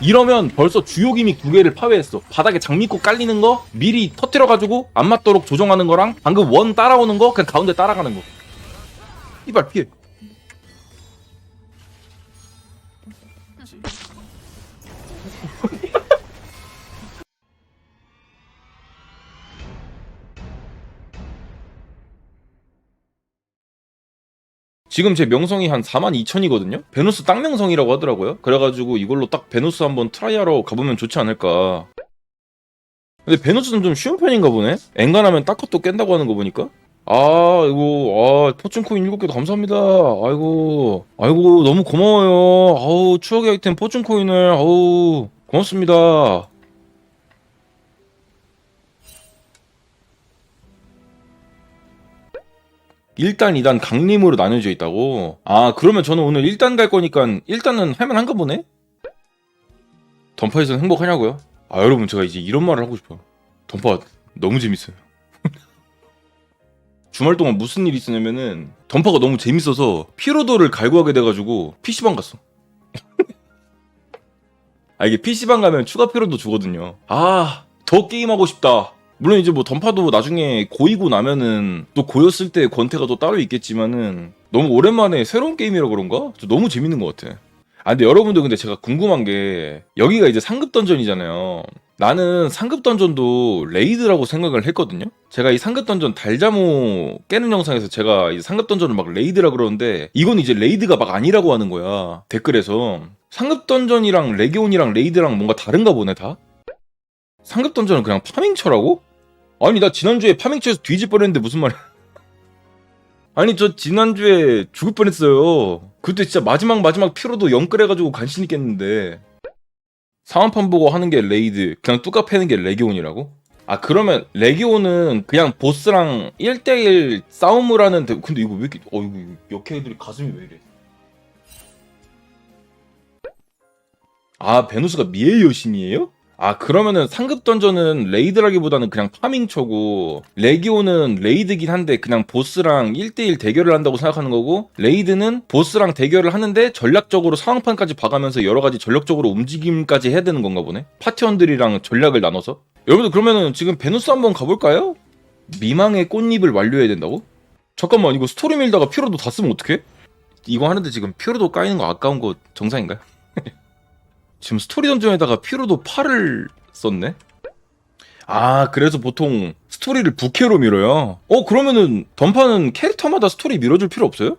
이러면 벌써 주요 기믹 두 개를 파괴했어. 바닥에 장미꽃 깔리는 거 미리 터뜨려가지고 안 맞도록 조정하는 거랑 방금 원 따라오는 거 그냥 가운데 따라가는 거. 이발 피해. 지금 제 명성이 한 42,000이거든요? 베누스 땅 명성이라고 하더라고요. 그래가지고 이걸로 딱 베누스 한번 트라이하러 가보면 좋지 않을까. 근데 베누스는 좀 쉬운 편인가 보네? 엔간하면 딱컷도 깬다고 하는 거 보니까? 아, 이거, 아, 포춘코인 7개 감사합니다. 아이고, 아이고, 너무 고마워요. 아우, 추억의 아이템 포춘코인을, 아우, 고맙습니다. 일단이단 강림으로 나뉘어져 있다고? 아, 그러면 저는 오늘 1단 갈 거니까 1단은 할만한가 보네? 던파에서 행복하냐고요? 아, 여러분, 제가 이제 이런 말을 하고 싶어요. 던파 너무 재밌어요. 주말 동안 무슨 일이 있었냐면은 던파가 너무 재밌어서 피로도를 갈구하게 돼가지고 PC방 갔어. 아, 이게 PC방 가면 추가 피로도 주거든요. 아, 더 게임하고 싶다. 물론 이제 뭐 던파도 나중에 고이고 나면은 또 고였을 때 권태가 또 따로 있겠지만은 너무 오랜만에 새로운 게임이라 그런가? 저 너무 재밌는 것 같아. 아 근데 여러분들 근데 제가 궁금한 게 여기가 이제 상급 던전이잖아요. 나는 상급 던전도 레이드라고 생각을 했거든요. 제가 이 상급 던전 달자모 깨는 영상에서 제가 이 상급 던전을 막 레이드라 그러는데 이건 이제 레이드가 막 아니라고 하는 거야. 댓글에서 상급 던전이랑 레기온이랑 레이드랑 뭔가 다른가 보네 다. 상급 던전은 그냥 파밍처라고? 아니 나 지난주에 파밍처에서 뒤질 뻔했는데 무슨 말이야 아니 저 지난주에 죽을 뻔했어요 그때 진짜 마지막 마지막 피로도 영끌해가지고 간신히 깼는데 상한판 보고 하는 게 레이드 그냥 뚜까 패는 게 레기온이라고? 아 그러면 레기온은 그냥 보스랑 1대1 싸움을 하는데 근데 이거 왜 이렇게 어 이거 역해 애들이 가슴이 왜 이래 아 베누스가 미의 여신이에요? 아 그러면은 상급 던전은 레이드라기보다는 그냥 파밍초고 레기온은 레이드긴 한데 그냥 보스랑 1대1 대결을 한다고 생각하는 거고 레이드는 보스랑 대결을 하는데 전략적으로 상황판까지 봐가면서 여러 가지 전력적으로 움직임까지 해야 되는 건가 보네 파티원들이랑 전략을 나눠서 여러분들 그러면은 지금 베누스 한번 가볼까요? 미망의 꽃잎을 완료해야 된다고? 잠깐만 이거 스토리 밀다가 피로도 다 쓰면 어떡해? 이거 하는데 지금 피로도 까이는 거 아까운 거 정상인가요? 지금 스토리 던전에다가 피로도 8을 썼네? 아, 그래서 보통 스토리를 부캐로 밀어요? 어, 그러면은 던파는 캐릭터마다 스토리 밀어줄 필요 없어요?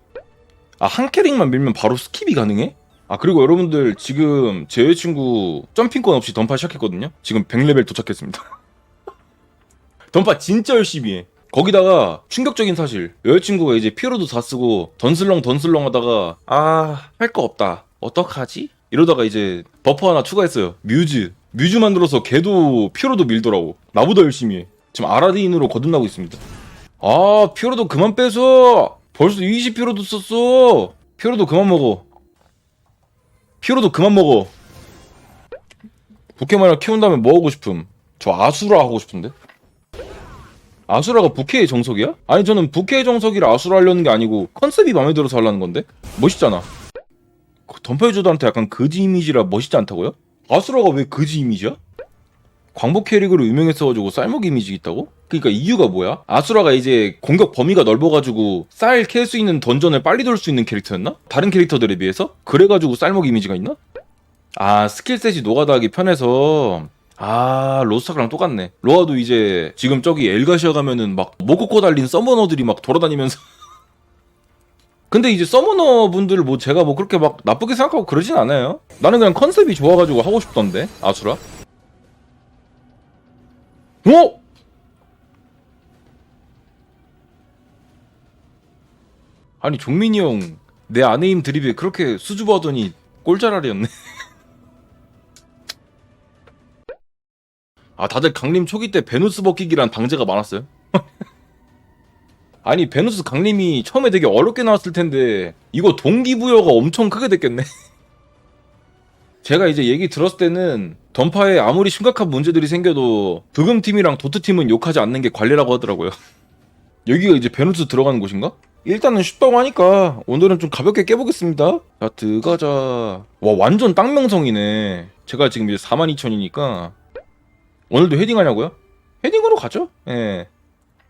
아, 한 캐릭만 밀면 바로 스킵이 가능해? 아, 그리고 여러분들 지금 제 여자친구 점핑권 없이 던파 시작했거든요? 지금 100레벨 도착했습니다. 던파 진짜 열심히 해. 거기다가 충격적인 사실 여자친구가 이제 피로도 다 쓰고 던슬렁 던슬렁 하다가 아 할 거 없다 어떡하지? 이러다가 이제 버퍼 하나 추가했어요. 뮤즈. 뮤즈 만들어서 걔도 피로도 밀더라고. 나보다 열심히. 해 지금 아라딘으로 거듭나고 있습니다. 아 피로도 그만 빼서 벌써 20 피로도 썼어! 피로도 그만 먹어. 피로도 그만 먹어. 포켓몬을 키운 다음에 뭐 하고 싶음? 저 아수라 하고 싶은데? 아수라가 부캐의 정석이야? 아니 저는 부캐의 정석이라 아수라 하려는 게 아니고 컨셉이 마음에 들어서 하려는 건데? 멋있잖아 덤퍼유저들한테 약간 거지 이미지라 멋있지 않다고요? 아수라가 왜 거지 이미지야? 광복 캐릭으로 유명했어가지고 쌀먹 이미지 있다고? 그러니까 이유가 뭐야? 아수라가 이제 공격 범위가 넓어가지고 쌀 캘 수 있는 던전을 빨리 돌 수 있는 캐릭터였나? 다른 캐릭터들에 비해서? 그래가지고 쌀먹 이미지가 있나? 아 스킬셋이 노가다 하기 편해서 아 로스타크랑 똑같네 로아도 이제 지금 저기 엘가시아 가면은 막 모코코 달린 서머너들이 막 돌아다니면서 근데 이제 서머너 분들 뭐 제가 뭐 그렇게 막 나쁘게 생각하고 그러진 않아요 나는 그냥 컨셉이 좋아가지고 하고 싶던데 아수라 어? 아니 종민이 형 내 아내임 드립에 그렇게 수줍어하더니 꼴자랄이었네 아 다들 강림 초기 때 베누스 벗기기란 방제가 많았어요? 아니 베누스 강림이 처음에 되게 어렵게 나왔을 텐데 이거 동기부여가 엄청 크게 됐겠네 제가 이제 얘기 들었을 때는 던파에 아무리 심각한 문제들이 생겨도 브금팀이랑 도트팀은 욕하지 않는 게 관례라고 하더라고요 여기가 이제 베누스 들어가는 곳인가? 일단은 쉽다고 하니까 오늘은 좀 가볍게 깨보겠습니다 자 들어가자 와 완전 땅명성이네 제가 지금 이제 42,000이니까 오늘도 헤딩 하냐고요? 헤딩으로 가죠. 예.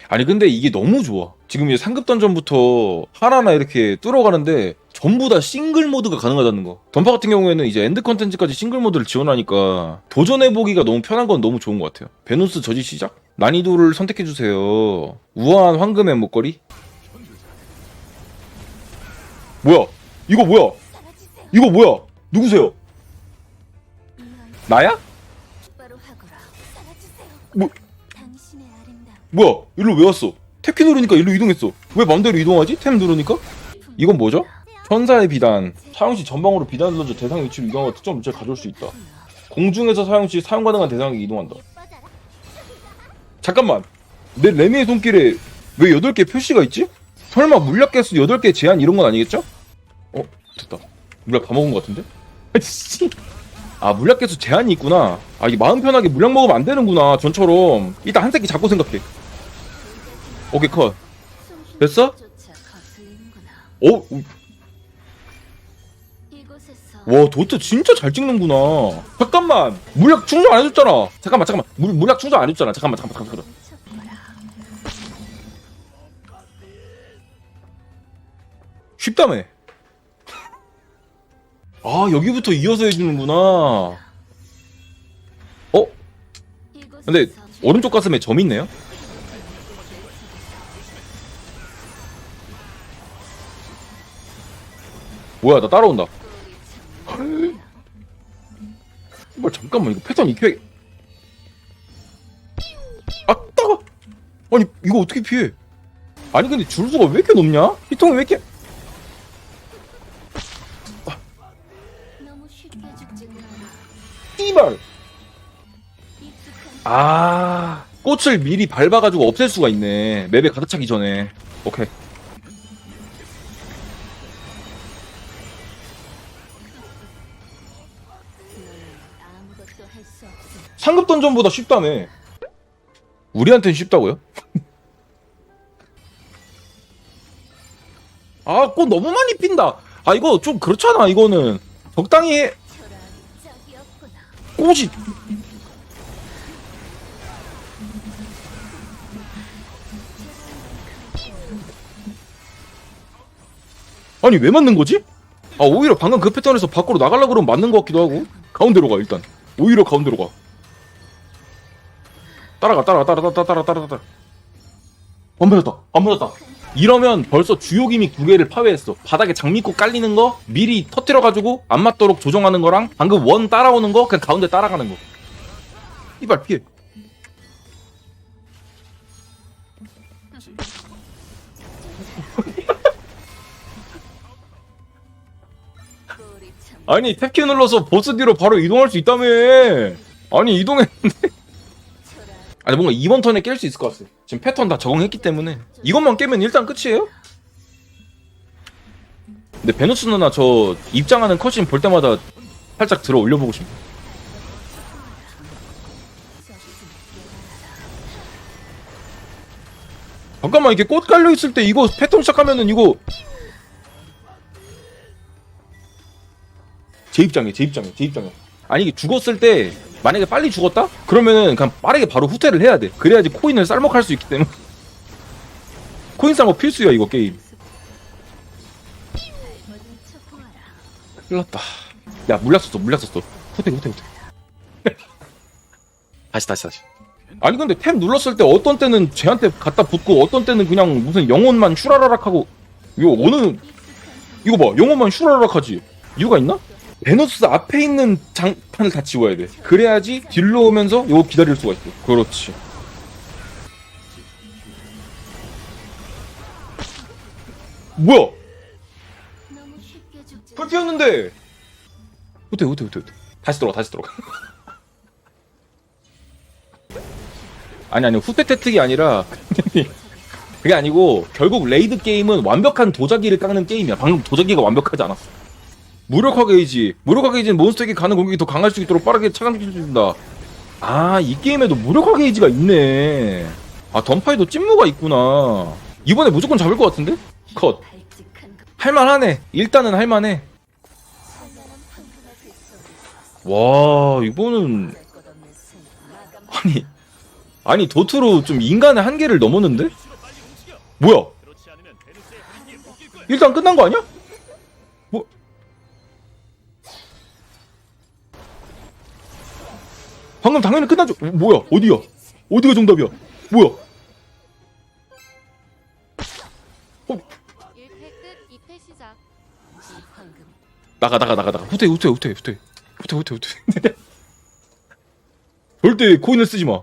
아니 근데 이게 너무 좋아. 지금 이제 상급 던전부터 하나하나 이렇게 뚫어가는데 전부 다 싱글 모드가 가능하다는 거. 던파 같은 경우에는 이제 엔드 컨텐츠까지 싱글 모드를 지원하니까 도전해보기가 너무 편한 건 너무 좋은 것 같아요. 베누스 저지 시작? 난이도를 선택해주세요. 우아한 황금의 목걸이? 뭐야? 이거 뭐야? 이거 뭐야? 누구세요? 나야? 뭐-. 뭐야? 일로 왜 왔어? 탭키 누르니까 일로 이동했어. 왜 맘대로 이동하지? 탭 누르니까? 이건 뭐죠? 천사의 비단. 사용 시 전방으로 비단 눌러줘 대상 위치로 이동하고 특정 물체를 가져올 수 있다. 공중에서 사용 시 사용 가능한 대상에게 이동한다. 잠깐만. 내 레미의 손길에 왜 8개 표시가 있지? 설마 물약 개수 8개 제한 이런 건 아니겠죠? 어? 됐다. 물약 다 먹은 것 같은데? 씨. 아 물약 개수 제한이 있구나. 아 이게 마음 편하게 물약 먹으면 안 되는구나. 전처럼. 일단 한 새끼 잡고 생각해. 오케이 컷. 됐어? 거슬리는구나. 어? 와 도트 진짜 잘 찍는구나. 잠깐만. 물약 충전 안 해줬잖아. 잠깐만 잠깐만. 물, 물약 충전 안 해줬잖아. 잠깐만 잠깐만 잠깐만. 훔쳐보라. 쉽다며. 아 여기부터 이어서 해주는구나. 어? 근데 오른쪽 가슴에 점 있네요? 뭐야 나 따라온다. 뭐 잠깐만 이거 패턴 익혀. 아 따가. 아니 이거 어떻게 피해? 아니 근데 줄수가 왜 이렇게 높냐? 피통이 왜 이렇게? 띠발. 익숙한 아 꽃을 미리 밟아가지고 없앨 수가 있네. 맵에 가득 차기 전에. 오케이. 상급 던전보다 쉽다며. 우리한텐 쉽다고요? 아, 꽃 너무 많이 핀다. 아, 이거 좀 그렇잖아, 이거는. 적당히. 꽃이. 아니, 왜 맞는 거지? 아, 오히려 방금 그 패턴에서 밖으로 나가려고 그러면 맞는 것 같기도 하고. 가운데로 가, 일단. 오히려 가운데로 가. 따라가, 따라가, 따라가, 따라가, 따라가, 따라가. 안 맞았다, 안 맞았다. 이러면 벌써 주요 기믹 두 개를 파괴했어. 바닥에 장미꽃 깔리는 거 미리 터뜨려가지고 안 맞도록 조정하는 거랑 방금 원 따라오는 거 그냥 가운데 따라가는 거. 이발 피해. 아니 탭키 눌러서 보스 뒤로 바로 이동할 수 있다며. 아니. 초라하기 아니 뭔가 이번 턴에 깰 수 있을 것 같아. 지금 패턴 다 적응했기 때문에 이것만 깨면 일단 끝이에요. 근데 베누스 누나 저 입장하는 컷신 볼 때마다 살짝 들어 올려보고 싶네. 잠깐만 이게 꽃 깔려 있을 때 이거 패턴 시작하면은 이거 제 입장에 제 입장에 제 입장에 아니 이게 죽었을 때 만약에 빨리 죽었다? 그러면은 그냥 빠르게 바로 후퇴를 해야 돼. 그래야지 코인을 쌀먹할 수 있기 때문에. 코인 쌀먹 필수야 이거 게임. 났다. 야 물약 썼어 물약 썼어. 후퇴 후퇴 후퇴. 다시 다시 다시. 아니 근데 탭 눌렀을 때 어떤 때는 쟤한테 갖다 붙고 어떤 때는 그냥 무슨 영혼만 슈라라락 하고. 이거 어느 이거 봐 영혼만 슈라라락 하지. 이유가 있나? 베너스 앞에 있는 장판을 다 지워야 돼. 그래야지 딜로 오면서 이거 기다릴 수가 있어. 그렇지. 뭐야? 풀 피웠는데! 후퇴 후퇴 후퇴 후퇴 다시 들어가 다시 들어가. 아니 아니 후퇴 태특이 아니라 그게 아니고 결국 레이드 게임은 완벽한 도자기를 깎는 게임이야. 방금 도자기가 완벽하지 않았어 무력화 게이지 무력화 게이지는 몬스터에게 가는 공격이 더 강할 수 있도록 빠르게 차감시켜준다 아 이 게임에도 무력화 게이지가 있네 아 던파에도 찐무가 있구나 이번에 무조건 잡을 것 같은데? 컷 할만하네 일단은 할만해 와 이거는 아니 아니 도트로 좀 인간의 한계를 넘었는데? 뭐야? 일단 끝난 거 아니야? 방금 당연히 끝나죠. 어, 뭐야? 어디야? 어디가 정답이야? 뭐야? 1패 끝 2패 시작 이 황금 나가 나가 나가 나가 후퇴 후퇴 후퇴 후퇴 후퇴 후퇴 후퇴 절대 코인을 쓰지 마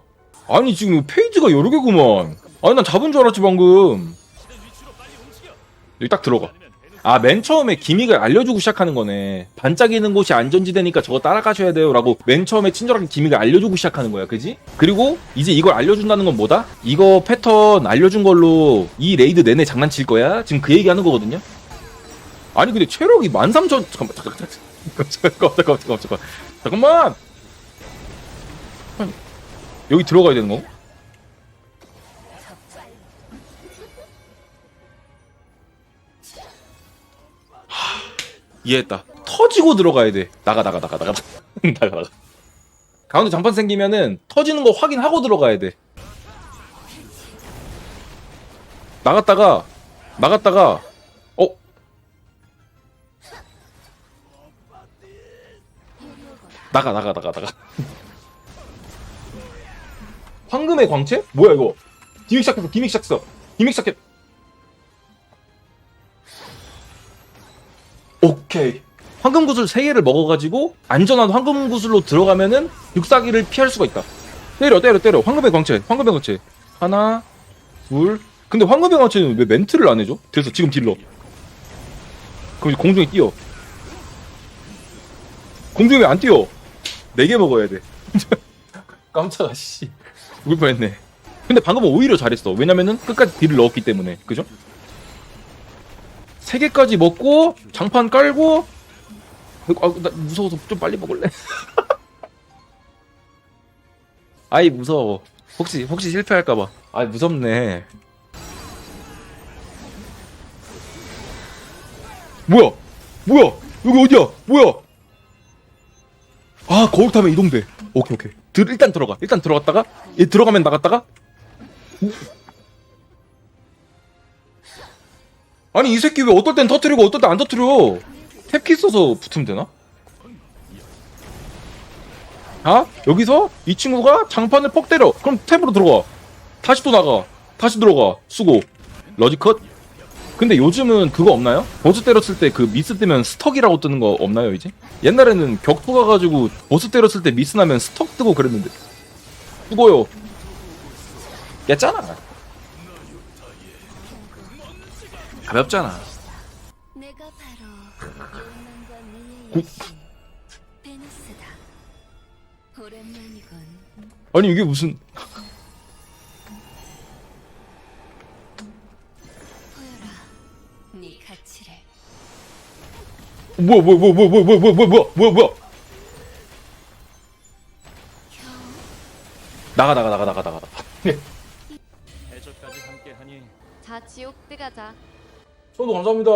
아니 지금 페이지가 여러 개구만 아니 난 잡은 줄 알았지 방금 여기 딱 들어가 아 맨 처음에 기믹을 알려주고 시작하는 거네 반짝이는 곳이 안전지대니까 저거 따라가셔야 돼요 라고 맨 처음에 친절하게 기믹을 알려주고 시작하는 거야 그지? 그리고 이제 이걸 알려준다는 건 뭐다? 이거 패턴 알려준 걸로 이 레이드 내내 장난칠 거야? 지금 그 얘기 하는 거거든요 아니 근데 체력이 13,000 잠깐만 잠깐만 잠깐만 잠깐만 잠깐만 잠깐만 잠깐만 여기 들어가야 되는 거? 이해했다. 터지고 들어가야 돼. 나가 나가 나가 나가. 나가 나가. 가운데 장판 생기면은 터지는 거 확인하고 들어가야 돼. 나갔다가 나갔다가 어? 나가 나가 나가 나가. 황금의 광채? 뭐야 이거? 기믹 시작했어 기믹 시작했어. 기믹 시작했 오케이. 황금 구슬 3개를 먹어가지고 안전한 황금 구슬로 들어가면은 육사기를 피할 수가 있다. 때려 때려 때려. 황금의 광채 황금의 광채. 하나 둘. 근데 황금의 광채는 왜 멘트를 안 해줘? 됐어 지금 딜러. 그럼 이제 공중에 뛰어. 공중에 왜 안 뛰어? 4개 먹어야 돼. 깜짝아 씨. 죽을 뻔했네. 근데 방금은 오히려 잘했어. 왜냐면은 끝까지 딜을 넣었기 때문에. 그죠? 3개까지 먹고 장판 깔고 아, 나 무서워서 좀 빨리 먹을래? 아이 무서워. 혹시 혹시 실패할까봐. 아이 무섭네. 뭐야? 뭐야? 여기 어디야? 뭐야? 아 거울 타면 이동돼. 오케이 오케이. 들, 일단 들어가. 일단 들어갔다가? 얘 들어가면 나갔다가 아니 이 새끼 왜 어떨 땐 터트리고 어떨 땐 안 터트려? 탭키 써서 붙으면 되나? 아 여기서 이 친구가 장판을 퍽 때려. 그럼 탭으로 들어가. 다시 또 나가. 다시 들어가. 수고. 러지컷. 근데 요즘은 그거 없나요? 보스 때렸을 때 그 미스 뜨면 스턱이라고 뜨는 거 없나요 이제? 옛날에는 격투 가가지고 보스 때렸을 때 미스 나면 스턱 뜨고 그랬는데. 수고요. 깼잖아 가볍잖아. 내가 바로 욕망과 미의 구- 여신 베누스다. 오랜만이군. 아니 이게 무슨 보여라 네 가치를. 뭐야 뭐야 뭐야 뭐야 뭐야 뭐야 뭐야 뭐야 뭐야 뭐야? 겨우 나가 나가 나가 나가 나가 나가. 해적까지 함께하니 자 지옥 들어가자 저도 감사합니다